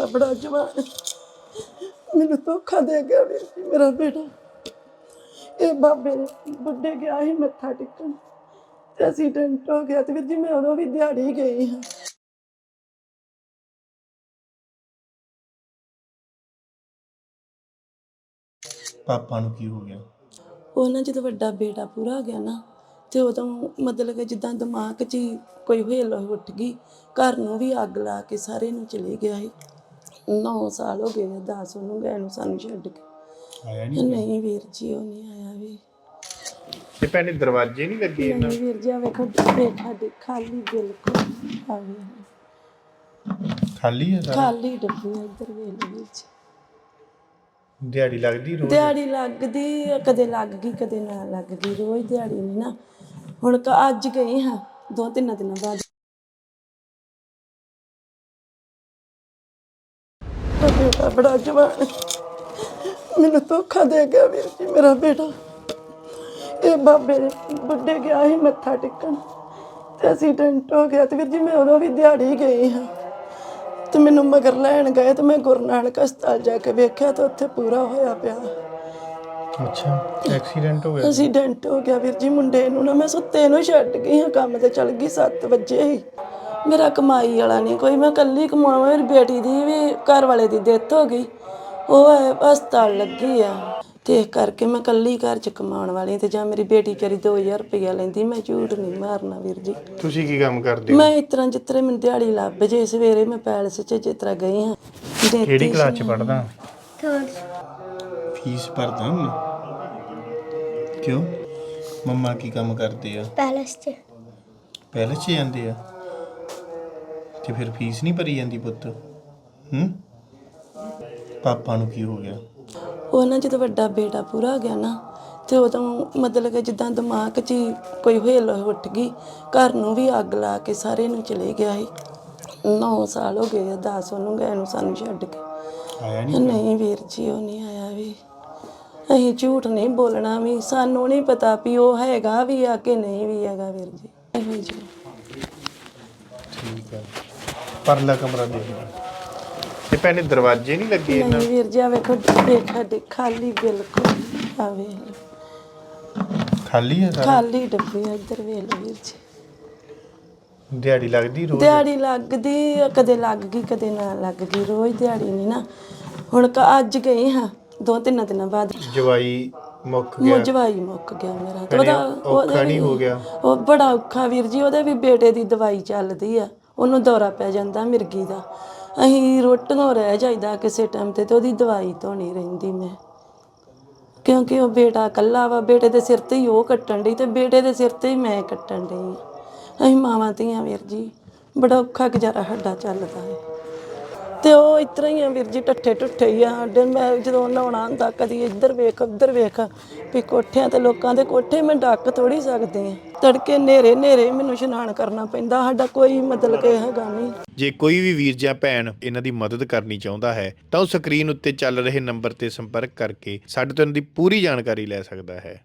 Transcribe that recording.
ਬੇਟਾ ਬੜਾ ਜਵਾਨ। ਮੈਨੂੰ ਧੋਖਾ ਦੇ ਗਿਆ ਵੀਰ ਜੀ ਮੇਰਾ ਬੇਟਾ। ਇਹ ਬਾਬੇ ਬੁੱਢੇ ਗਿਆ ਸੀ ਮੱਥਾ ਟੇਕਣ। ਤੇ ਐਕਸੀਡੈਂਟ ਹੋ ਗਿਆ ਤੇ ਵੀਰ ਜੀ ਮੈਂ ਉਦੋਂ ਵੀ ਦਿਹਾੜੀ ਗਈ ਹਾਂ। ਪਾਪਾ ਨੂੰ ਕੀ ਹੋ ਗਿਆ? ਉਹ ਨਾ ਜਦੋਂ ਵੱਡਾ ਬੇਟਾ ਪੂਰਾ ਹੋ ਗਿਆ ਨਾ ਤੇ ਉਦੋਂ ਮਤਲਬ ਕਿ ਜਿੱਦਾਂ ਦਿਮਾਗ 'ਚ ਹੀ ਕੋਈ ਹਿੱਲ ਉੱਠ ਗਈ। ਘਰ ਨੂੰ ਵੀ ਅੱਗ ਲਾ ਕੇ ਸਾਰੇ ਨੂੰ ਚਲੇ ਗਿਆ ਸੀ। 9 ਸਾਲ ਹੋ ਗਏ 10 ਉਹਨੂੰ ਗਏ ਨੂੰ ਸਾਨੂੰ ਛੱਡ ਕੇ। ਆਇਆ ਨਹੀਂ ਵੀਰ ਜੀ ਉਹ ਨਹੀਂ ਆਇਆ ਵੀ। ਤੇ ਭੈਣੇ ਦਰਵਾਜ਼ੇ ਨਹੀਂ ਲੱਗੇ ਨਹੀਂ ਵੀਰ ਜੀ ਆ ਵੇਖੋ ਬੇਟਾ ਦੇ ਖਾਲੀ ਬਿਲਕੁਲ ਖਾਲੀ ਹੈ ਸਾਰਾ? ਖਾਲੀ ਡੱਬੇ ਆ ਇੱਧਰ ਵੇਖ ਲਓ ਵੀਰ ਜੀ। ਦਿਹਾੜੀ ਲੱਗਦੀ ਰੋਜ਼? ਦਿਹਾੜੀ ਲੱਗਦੀ ਆ, ਕਦੇ ਲੱਗ ਗਈ ਕਦੇ ਨਾ ਲੱਗ ਗਈ ਰੋਜ਼ ਦਿਹਾੜੀ ਨਹੀਂ ਨਾ। ਹੁਣ ਕ- ਅੱਜ ਗਈ ਹਾਂ ਦੋ ਤਿੰਨ ਦਿਨਾਂ ਬਾਅਦ। ਬੇਟਾ ਬੜਾ ਜਵਾਨ। ਮੈਨੂੰ ਧੋਖਾ ਦੇ ਗਿਆ ਵੀਰ ਜੀ ਮੇਰਾ ਬੇਟਾ। ਇਹ ਬਾਬੇ ਦੇ ਬੁੱਢੇ ਗਿਆ ਸੀ ਮੱਥਾ ਟੇਕਣ। ਤੇ ਐਕਸੀਡੈਂਟ ਹੋ ਗਿਆ ਤੇ ਵੀਰ ਜੀ ਮੈਂ ਉਦੋਂ ਵੀ ਦਿਹਾੜੀ ਗਈ ਹਾਂ। ਤੇ ਮੈਨੂੰ ਮਗਰ ਲੈਣ ਗਏ ਤੇ ਮੈਂ ਗੁਰੂ ਨਾਨਕ ਹਸਪਤਾਲ ਜਾ ਕੇ ਵੇਖਿਆ ਤੇ ਉੱਥੇ ਪੂਰਾ ਹੋਇਆ ਪਿਆ। ਅੱਛਾ ਐਕਸੀਡੈਂਟ ਹੋ ਗਿਆ। ਐਕਸੀਡੈਂਟ ਹੋ ਗਿਆ ਵੀਰ ਜੀ ਮੁੰਡੇ ਨੂੰ ਨਾ ਮੈਂ ਸੁੱਤੇ ਨੂੰ ਛੱਡ ਗਈ ਹਾਂ ਕੰਮ ਤੇ ਚਲ ਗਈ 7 ਵਜੇ ਹੀ। ਮੇਰਾ ਕਮਾਈ ਵਾਲਾ ਨਹੀਂ ਕੋਈ ਮੈਂ ਇਕੱਲੀ ਕਮਾਵਾਂ ਮੇਰੀ ਬੇਟੀ ਦੀ ਵੀ ਘਰ ਵਾਲੇ ਦੀ ਡੈਥ ਹੋ ਗਈ। ਉਹ ਹੈ ਹਸਪਤਾਲ ਲੱਗੀ ਆ। ਤੇ ਇਸ ਕਰਕੇ ਮੈਂ ਇਕੱਲੀ ਘਰ ਚ ਕਮਾਉਣ ਵਾਲੀ ਤੇ ਜਾਂ ਮੇਰੀ ਬੇਟੀ ਚਰੀ 2000 ਰੁਪਇਆ ਲੈਂਦੀ ਮੈਂ ਝੂਠ ਨਹੀਂ ਮਾਰਨਾ ਵੀਰ ਜੀ। ਤੁਸੀਂ ਕੀ ਕੰਮ ਕਰਦੇ ਹੋ? ਮੈਂ ਇਸ ਤਰ੍ਹਾਂ ਜਿਸ ਤਰ੍ਹਾਂ ਮੈਨੂੰ ਦਿਹਾੜੀ ਲੱਭ ਜੇ ਸਵੇਰੇ ਮੈਂ ਪੈਲਸ ਚ ਜਿਸ ਤਰ੍ਹਾਂ ਗਈ ਹਾਂ। ਦੇਤੀ ਕਿਹੜੀ ਕਲਾਸ ਚ ਪੜਦਾ ਥਰਡ ਫੀਸ ਭਰਦਾ ਹੁਣ? ਕਿਉਂ? ਮੰਮਾ ਕੀ ਕੰਮ ਕਰਦੇ ਆ? ਪੈਲਸ ਚ। ਪਹਿਲੇ ਚ ਜਾਂਦੇ ਆ? ਤੇ ਫਿਰ ਫੀਸ ਨਹੀਂ ਭਰੀ ਜਾਂਦੀ ਪੁੱਤ? ਹੂੰ? ਪਾਪਾ ਨੂੰ ਕੀ ਹੋ ਗਿਆ? ਉਹ ਨਾ ਜਦੋਂ ਵੱਡਾ ਬੇਟਾ ਪੂਰਾ ਹੋ ਗਿਆ ਨਾ ਤੇ ਉਦੋਂ ਮਤਲਬ ਕਿ ਜਿੱਦਾਂ ਦਿਮਾਗ 'ਚ ਹੀ ਕੋਈ ਹਿੱਲ ਉੱਠ ਗਈ ਘਰ ਨੂੰ ਵੀ ਅੱਗ ਲਾ ਕੇ ਸਾਰੇ ਨੂੰ ਚਲੇ ਗਿਆ ਸੀ। 9 ਸਾਲ ਹੋ ਗਏ 10 ਉਹਨੂੰ ਗਏ ਨੂੰ ਸਾਨੂੰ ਛੱਡ ਕੇ। ਆਇਆ ਨਹੀਂ ਨਹੀਂ ਵੀਰ ਜੀ ਉਹ ਨਹੀਂ ਆਇਆ ਵੀ। ਅਸੀਂ ਝੂਠ ਨਹੀਂ ਬੋਲਣਾ ਵੀ ਸਾਨੂੰ ਨਹੀਂ ਪਤਾ ਵੀ ਉਹ ਹੈਗਾ ਵੀ ਆ ਕਿ ਨਹੀਂ ਵੀ ਹੈਗਾ ਵੀਰ ਜੀ। ਠੀਕ ਹੈ ਪਰਲਾ ਕਮਰਾ ਦੇਖ ਲਓ। ਤੇ ਭੈਣੇ ਦਰਵਾਜ਼ੇ ਨਹੀਂ ਲੱਗੇ ਨਹੀਂ ਵੀਰ ਜੀ ਆ ਵੇਖੋ ਬੇਟਾ ਦੇ ਖਾਲੀ ਬਿਲਕੁਲ ਆਵੇ ਖਾਲੀ ਹੈ ਸਾਰਾ? ਖਾਲੀ ਡੱਬੇ ਆ, ਇੱਧਰ ਵੇਖ ਲਓ ਵੀਰ ਜੀ। ਦਿਹਾੜੀ ਲੱਗਦੀ ਰੋਜ਼? ਦਿਹਾੜੀ ਲੱਗਦੀ ਆ, ਕਦੇ ਲੱਗ ਗਈ ਕਦੇ ਨਾ ਲੱਗ ਗਈ ਰੋਜ਼ ਦਿਹਾੜੀ ਨਹੀਂ ਨਾ। ਹੁਣ ਕ- ਅੱਜ ਗਈ ਹਾਂ ਦੋ ਤਿੰਨ ਦਿਨਾਂ ਬਾਅਦ। ਜਵਾਈ ਮੁੱਕ ਗਿਆ। ਮੁਜਵਾਈ ਮੁੱਕ ਗਿਆ ਮੇਰਾ। ਤੇ ਭੈਣੇ, ਉਹਦਾ ਔਖਾ ਨਹੀਂ ਹੋ ਗਿਆ। ਉਹ ਬੜਾ ਔਖਾ ਵੀਰ ਜੀ ਉਹਦੇ ਵੀ ਬੇਟੇ ਦੀ ਦਵਾਈ ਚੱਲਦੀ ਆ। ਉਹਨੂੰ ਦੌਰਾ ਪੈ ਜਾਂਦਾ ਮਿਰਗੀ ਦਾ। ਅਸੀਂ ਰੋਟੀਆਂ ਰਹਿ ਜਾਈਦਾ ਕਿਸੇ ਟਾਈਮ ਤੇ ਤੇ ਉਹਦੀ ਦਵਾਈ ਧੋਣੀ ਰਹਿੰਦੀ ਮੈਂ। ਕਿਉਂਕਿ ਉਹ ਬੇਟਾ ਇਕੱਲਾ ਵਾ, ਬੇਟੇ ਦੇ ਸਿਰ ਤੇ ਹੀ ਉਹ ਕੱਟਣ ਡਈ ਤੇ ਬੇਟੇ ਦੇ ਸਿਰ ਤੇ ਹੀ ਮੈਂ ਕੱਟਣ ਡਈ ਅਸੀਂ ਮਾਵਾਂ ਧੀਆਂ ਵੀਰ ਜੀ, ਬੜਾ ਔਖਾ ਗੁਜ਼ਾਰਾ ਸਾਡਾ ਚੱਲਦਾ ਹੈ। ਤੇ ਉਹ ਇਸ ਹੀ ਆ ਵੀਰ ਜੀ ਟੱਠੇ ਟੁੱਠੇ ਹੀ ਆ ਸਾਡੇ। ਮੈਂ ਜਦੋਂ ਨਹਾਉਣਾ ਹੁੰਦਾ ਕਦੀ ਇੱਧਰ ਵੇਖ, ਉੱਧਰ ਵੇਖ ਵੀ ਕੋਠਿਆਂ ਤੇ ਲੋਕਾਂ ਦੇ ਕੋਠੇ ਮੈਂ ਡੱਕ ਥੋੜੀ ਸਕਦੀ ਆ ਤੜਕੇ ਨੇਰੇ ਨੇਰੇ ਮੈਨੂੰ ਇਸ਼ਨਾਨ ਕਰਨਾ ਪੈਂਦਾ, ਸਾਡਾ ਕੋਈ ਮਤਲਬ ਕਿ ਹੈਗਾ ਨਹੀਂ। ਜੇ ਕੋਈ ਵੀ ਵੀਰ ਜਾਂ ਭੈਣ ਇਹਨਾਂ ਦੀ ਮਦਦ ਕਰਨੀ ਚਾਹੁੰਦਾ ਹੈ, ਤਾਂ ਉਹ ਸਕਰੀਨ ਉੱਤੇ ਚੱਲ ਰਹੇ ਨੰਬਰ ਤੇ ਸੰਪਰਕ ਕਰਕੇ ਸਾਡੇ ਤੋਂ ਇਹਨਾਂ ਦੀ ਪੂਰੀ ਜਾਣਕਾਰੀ ਲੈ ਸਕਦਾ ਹੈ।